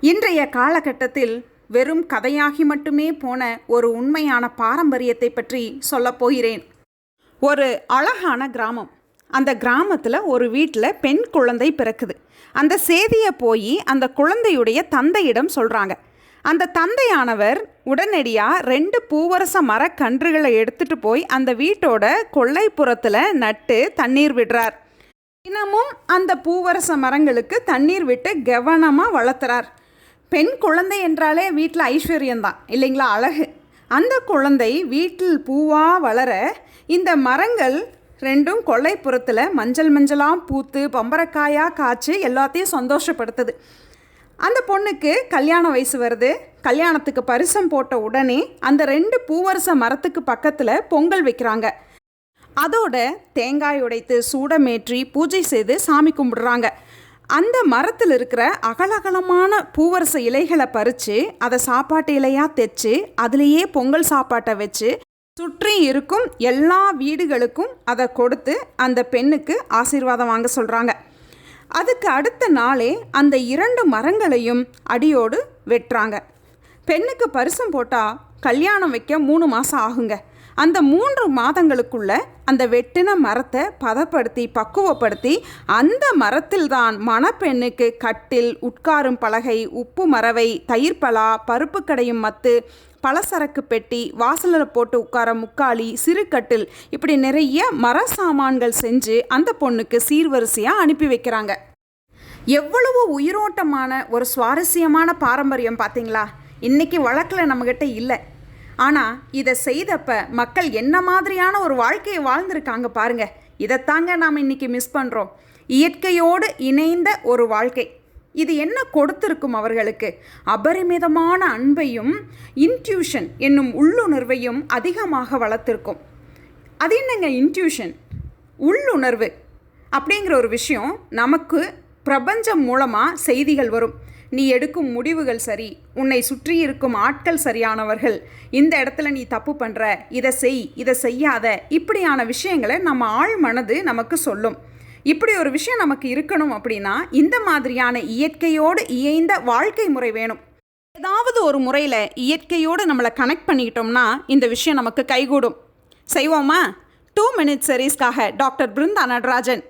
இன்றைய காலகட்டத்தில் வெறும் கதையாகி மட்டுமே போன ஒரு உண்மையான பாரம்பரியத்தை பற்றி சொல்லப் போகிறேன். ஒரு அழகான கிராமம். அந்த கிராமத்தில் ஒரு வீட்டில் பெண் குழந்தை பிறக்குது. அந்த செய்தியை போய் அந்த குழந்தையுடைய தந்தையிடம் சொல்கிறாங்க அந்த தந்தையானவர் உடனடியாக ரெண்டு பூவரச மரக்கன்றுகளை எடுத்துகிட்டு போய் அந்த வீட்டோட கொள்ளைப்புறத்தில் நட்டு தண்ணீர் விடுறார். தினமும் அந்த பூவரச மரங்களுக்கு தண்ணீர் விட்டு கவனமாக வளர்த்துறார். பெண் குழந்தை என்றாலே வீட்டில் ஐஸ்வர்யம்தான் இல்லைங்களா? அழகு. அந்த குழந்தை வீட்டில் பூவாக வளர இந்த மரங்கள் ரெண்டும் கொள்ளைப்புறத்தில் மஞ்சள் மஞ்சளாக பூத்து பம்பரக்காயாக காய்ச்சி எல்லாத்தையும் சந்தோஷப்படுத்துது. அந்த பொண்ணுக்கு கல்யாண வயசு வருது. கல்யாணத்துக்கு பரிசம் போட்ட உடனே அந்த ரெண்டு பூவரச மரத்துக்கு பக்கத்தில் பொங்கல் வைக்கிறாங்க. அதோட தேங்காய் உடைத்து சூடமேற்றி பூஜை செய்து சாமி கும்பிடுறாங்க. அந்த மரத்தில் இருக்கிற அகலகலமான பூவரச இலைகளை பறித்து அதை சாப்பாட்டு இலையாக தைச்சு அதுலேயே பொங்கல் சாப்பாட்டை வச்சு சுற்றி இருக்கும் எல்லா வீடுகளுக்கும் அதை கொடுத்து அந்த பெண்ணுக்கு ஆசீர்வாதம் வாங்க சொல்கிறாங்க அதுக்கு அடுத்த நாளே அந்த இரண்டு மரங்களையும் அடியோடு வெட்டுறாங்க பெண்ணுக்கு பரிசம் போட்டால் கல்யாணம் வைக்க மூணு மாதம் ஆகுங்க. அந்த மூன்று மாதங்களுக்குள்ள அந்த வெட்டின மரத்தை பதப்படுத்தி பக்குவப்படுத்தி அந்த மரத்தில் தான் மணப்பெண்ணுக்கு கட்டில் உட்காரும் பலகை உப்பு மரவை தயிர்பலா பருப்பு கடையும் மத்து பலசரக்கு பெட்டி வாசலில் போட்டு உட்கார முக்காளி சிறுகட்டில் இப்படி நிறைய மர சாமான்கள் செஞ்சு அந்த பொண்ணுக்கு சீர்வரிசையாக அனுப்பி வைக்கிறாங்க. எவ்வளவு உயிரோட்டமான ஒரு சுவாரஸ்யமான பாரம்பரியம் பார்த்தீங்களா? இன்றைக்கி வழக்கில் நம்மக்கிட்ட இல்லை. ஆனால் இதை செய்தப்ப மக்கள் என்ன மாதிரியான ஒரு வாழ்க்கையை வாழ்ந்திருக்காங்க பாருங்கள் இதைத்தாங்க நாம் இன்னைக்கு மிஸ் பண்ணுறோம் இயற்கையோடு இணைந்த ஒரு வாழ்க்கை. இது என்ன கொடுத்திருக்கும் அவர்களுக்கு? அபரிமிதமான அன்பையும் இன்ட்யூஷன் என்னும் உள்ளுணர்வையும் அதிகமாக வளர்த்திருக்கும். அது என்னங்க இன்ட்யூஷன் உள்ளுணர்வு. அப்படிங்கிற ஒரு விஷயம் நமக்கு பிரபஞ்சம் மூலமாக செய்திகள் வரும். நீ எடுக்கும் முடிவுகள் சரி உன்னை சுற்றி இருக்கும் ஆட்கள் சரியானவர்கள். இந்த இடத்துல நீ தப்பு பண்ணுற இதை செய் இதை செய்யாத இப்படியான விஷயங்களை நம்ம ஆழ் மனது நமக்கு சொல்லும். இப்படி ஒரு விஷயம் நமக்கு இருக்கணும் அப்படின்னா இந்த மாதிரியான இயற்கையோடு இயைந்த வாழ்க்கை முறை வேணும். ஏதாவது ஒரு முறையில் இயற்கையோடு நம்மளை கனெக்ட் பண்ணிக்கிட்டோம்னா இந்த விஷயம் நமக்கு கைகூடும். செய்வோமா? டூ மினிட்ஸ் சீரீஸ்க்காக டாக்டர் பிருந்தா நடராஜன்.